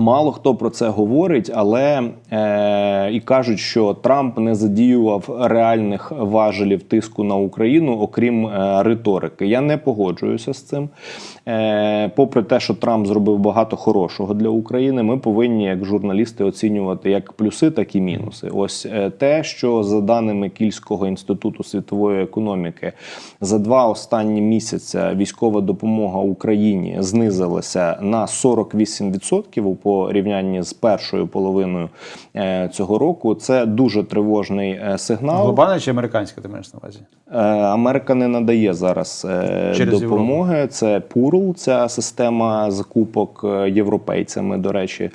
Мало хто про це говорить, але е, і кажуть, що Трамп не задіював реальних важелів тиску на Україну, окрім е, риторики. Я не погоджуюся з цим. Е, попри те, що Трамп зробив багато хорошого для України, ми повинні, як журналісти, оцінювати як плюси, так і мінуси. Ось е, те, що за даними Кільського інституту світової економіки, за два останні місяця військова допомога Україні знизилася на 48% у порівнянні з першою половиною е, цього року. Це дуже тривожний е, сигнал. Глобальна чи американська ти маєш на увазі? Е, Америка не надає зараз Через допомоги. Це ПУРЛ, ця система закупок європейцями, до речі,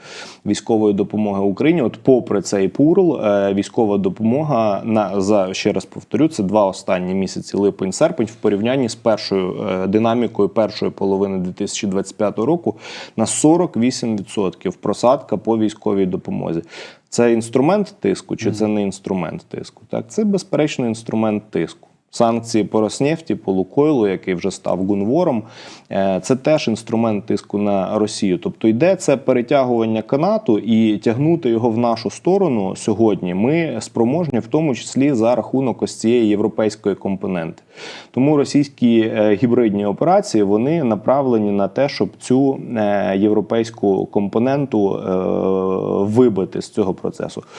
військової допомоги Україні. От, попри цей ПУРЛ, військова допомога на за ще раз повторю, це два останні місяці липень-серпень в порівнянні з першою динамікою першої половини 2025 року на 48% просадка по військовій допомозі. Це інструмент тиску чи це не інструмент тиску? Так, це безперечно інструмент тиску. Санкції по Роснефті, по Лукойлу, який вже став гунвором, е, це теж інструмент тиску на Росію. Тобто йде це перетягування канату і тягнути його в нашу сторону сьогодні. Ми спроможні, в тому числі за рахунок ось цієї європейської компоненти. Тому російські е, гібридні операції вони направлені на те, щоб цю е, європейську компоненту вибити з цього процесу.